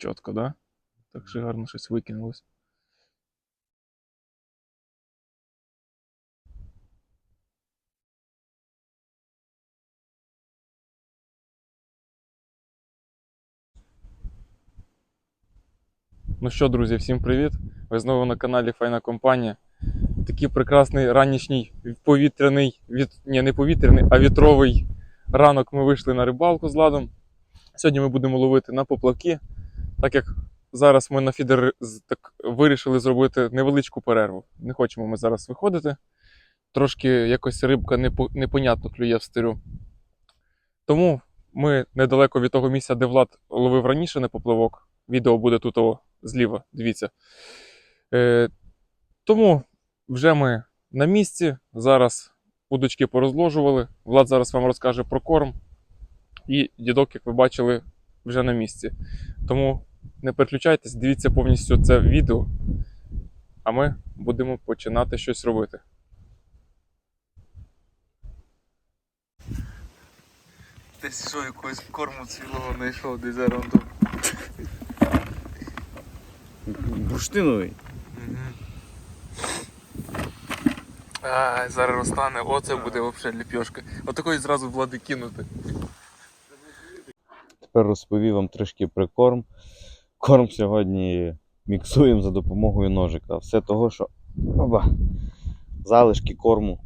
Чітко, да? Так що гарно щось викинулось. Ну що, друзі, всім привіт! Ви знову на каналі Файна Компанія. Такий прекрасний ранішній повітряний, від... ні, не повітряний, а вітровий ранок ми вийшли на рибалку з ладом. Сьогодні ми будемо ловити на поплавки, так як зараз ми на фідер так вирішили зробити невеличку перерву. Не хочемо ми зараз виходити. Трошки якось рибка непонятно клює в стирю. Тому ми недалеко від того місця, де Влад ловив раніше на поплавок. Відео буде тут о, зліва, дивіться. Е, тому вже ми на місці. Зараз удочки порозложували. Влад зараз вам розкаже про корм. І дідок, як ви бачили, вже на місці. Тому не переключайтесь, дивіться повністю це відео. А ми будемо починати щось робити. Десь що якогось корму цілого знайшов, десь зараз тут. Бурштиновий. А, зараз розтане, оце буде взагалі ліпьошка. Отакої зразу влади кинути. Тепер розповів вам трішки про корм. Сьогодні міксуємо за допомогою ножика. Все того, що оба, залишки корму.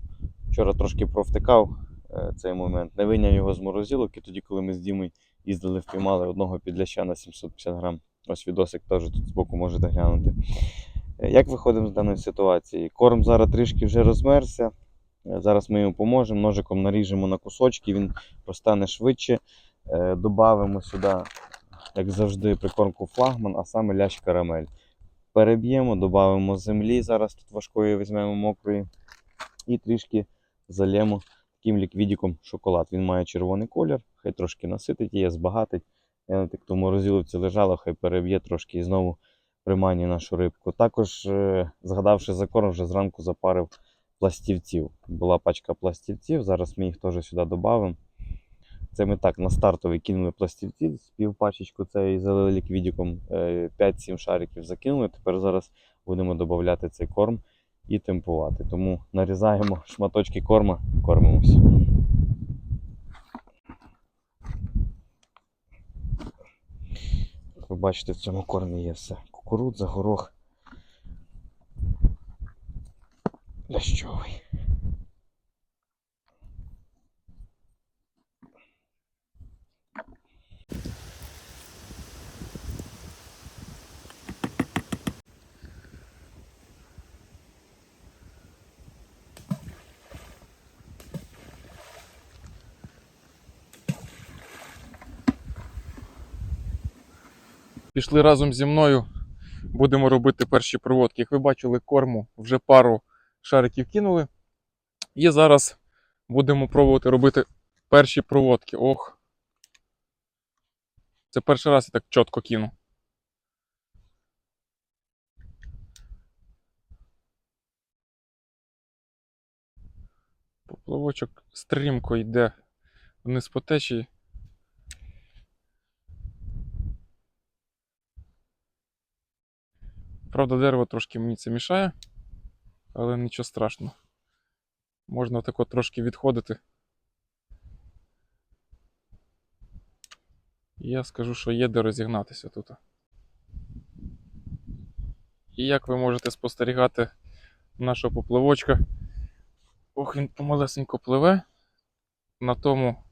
Вчора трошки провтикав е, цей момент. Не виняв його з морозилок, і тоді, коли ми з Дімою їздили, впіймали одного підляща на 750 грам. Ось відосик теж тут збоку можете глянути. Е, Як виходимо з даної ситуації? Корм зараз трішки вже розмерся. Е, Зараз ми йому поможемо, ножиком наріжемо на кусочки, він розтане швидше. Добавимо сюди, як завжди, прикормку флагман, а саме лящ карамель. Переб'ємо, додамо землі, зараз тут важкої візьмемо мокрої. І трішки зальємо таким ліквідіком шоколад. Він має червоний колір, хай трошки наситить її, збагатить. Я на так в морозиловці лежала, хай переб'є трошки і знову приманює нашу рибку. Також, е, згадавши за корм, вже зранку запарив пластівців. Була пачка пластівців, зараз ми їх теж сюди додамо. Це ми так на стартовий кинули пластівці, з півпачечку це і залили ліквідіком. е, 5-7 шариків закинули. Тепер зараз будемо додати цей корм і темпувати. Тому нарізаємо шматочки корма, кормимося. Ви бачите, в цьому кормі є все. Кукурудза, горох. Лящовий. Пішли разом зі мною. Будемо робити перші проводки. Як ви бачили, корму вже пару шариків кинули. І зараз будемо пробувати робити перші проводки. Ох. Це перший раз я так чітко кину. Поплавочок стрімко йде вниз по течії. Правда, дерево трошки мені це мішає, але нічого страшного. Можна тако трошки відходити. Я скажу, що є де розігнатися тут. І як ви можете спостерігати нашого поплавочка, ох, він помалесенько пливе. На тому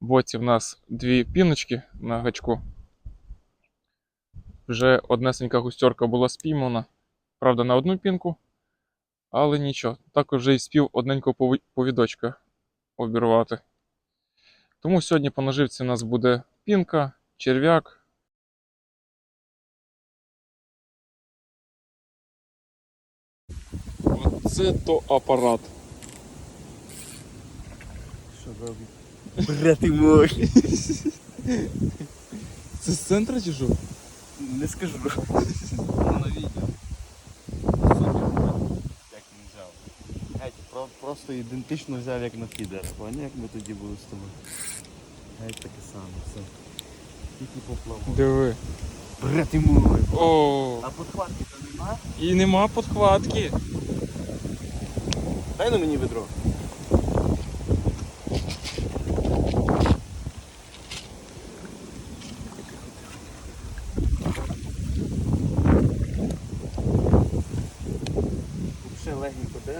боці в нас дві піночки на гачку. Вже однесенька густерка була спіймана. Правда, на одну пінку. Але нічого. Також вже і спів одненького повідочка обірвати. Тому сьогодні по наживці у нас буде пінка, черв'як. Оце то апарат. Що робить? Брати мой. Це з центра чи що? Не скажу. На відео. Як він взяв. Геть, про- просто ідентично взяв, як на фідер. Поняв, як ми тоді були з тобою. Геть таке саме, все. Тільки поплавок. Диви. Брати мой. О, А подхватки то нема? і нема подхватки. Дай на мені ведро.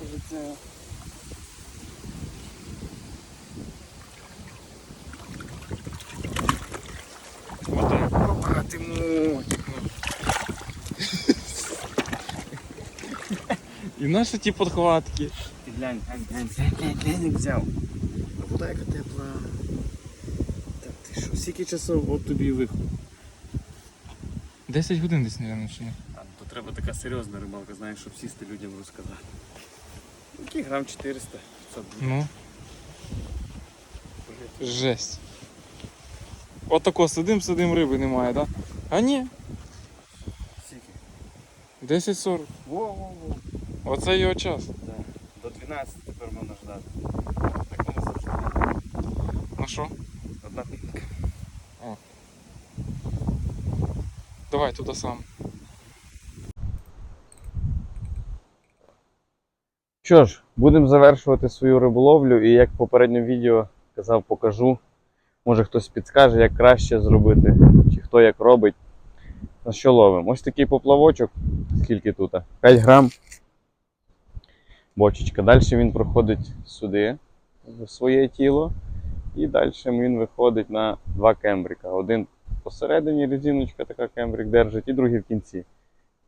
Держиться. Мой. І наші ті подхватки. Ти глянь, глянь, глянь, глянь, глянь, глянь, як взяв. А вода яка тепла. Так ти що, скільки часов от тобі виход? 10 годин десь, мабуть, чи ні? А, то треба така серйозна рибалка, знаєш, щоб сісти людям розказати. Який грам 400 500 буде. Ну, жесть. Отако сидим, сидим, риби немає, так? Да? А ні, Скільки? 10.40. Во-во-во. Оце його час. Да. До 12 тепер можна ждати. Так воно завжди. Ну що? Одна пінка. Давай туди сам. Що ж, будемо завершувати свою риболовлю і як в попередньому відео казав, покажу. Може хтось підскаже, як краще зробити, чи хто як робить. На що ловимо? Ось такий поплавочок, скільки тут? 5 грам. Бочечка. Далі він проходить сюди, в своє тіло. І далі він виходить на два кембрика. Один посередині резиночка, така кембрик держить, і другий в кінці.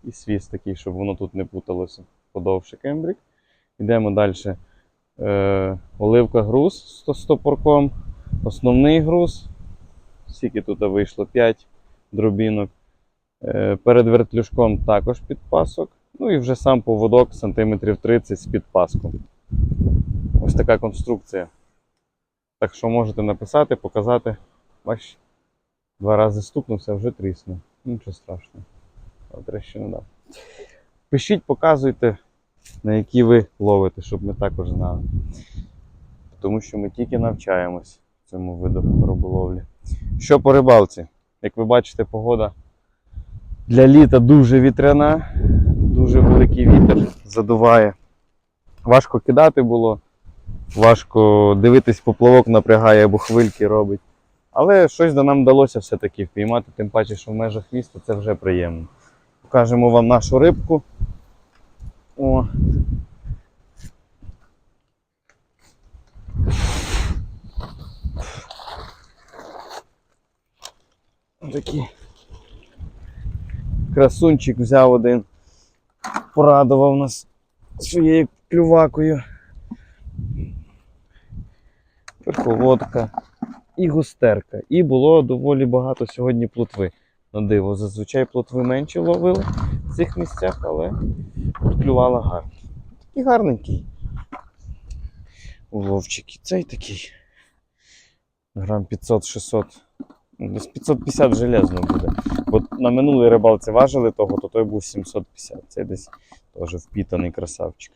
І свіс такий, щоб воно тут не путалося. Подовше кембрик. Йдемо далі. Е, оливка груз з стопорком. Основний груз. Скільки тут вийшло? 5 дробінок. Е, перед вертлюжком також підпасок. Ну і вже сам поводок сантиметрів 30 з підпаском. Ось така конструкція. Так що можете написати, показати. Бач, два рази стукнувся, вже тріснув. Нічого страшного. Завтра ще не дав. Пишіть, показуйте на які ви ловите, щоб ми також знали. Тому що ми тільки навчаємось цьому виду риболовлі. Що по рибалці? Як ви бачите, погода для літа дуже вітряна, дуже великий вітер задуває. Важко кидати було, важко дивитись, поплавок напрягає або хвильки робить. Але щось да нам вдалося все-таки впіймати, тим паче, що в межах міста це вже приємно. Покажемо вам нашу рибку. О. Такий красунчик взяв один. Порадував нас своєю клювакою. Верховодка і густерка. І було доволі багато сьогодні плотви. На диво. Зазвичай плотви менше ловили цих місцях, але тут клювала гарно. Такий гарненький. Уловчик. І цей такий. Грам 500-600. Ну, Десь 550 железно буде. Бо на минулій рибалці важили того, то той був 750. Це десь теж впітаний красавчик.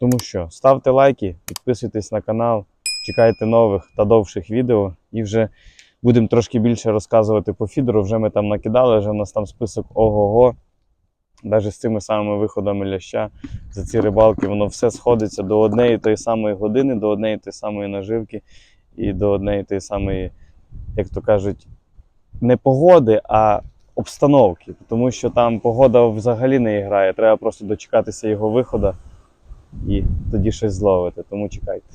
Тому що ставте лайки, підписуйтесь на канал, чекайте нових та довших відео і вже будемо трошки більше розказувати по фідеру. Вже ми там накидали, вже в нас там список ого-го. Навіть з цими самими виходами ляща за ці рибалки, воно все сходиться до однієї тої самої години, до однієї тої самої наживки і до однієї тої самої, як то кажуть, не погоди, а обстановки. Тому що там погода взагалі не грає. Треба просто дочекатися його виходу і тоді щось зловити. Тому чекайте.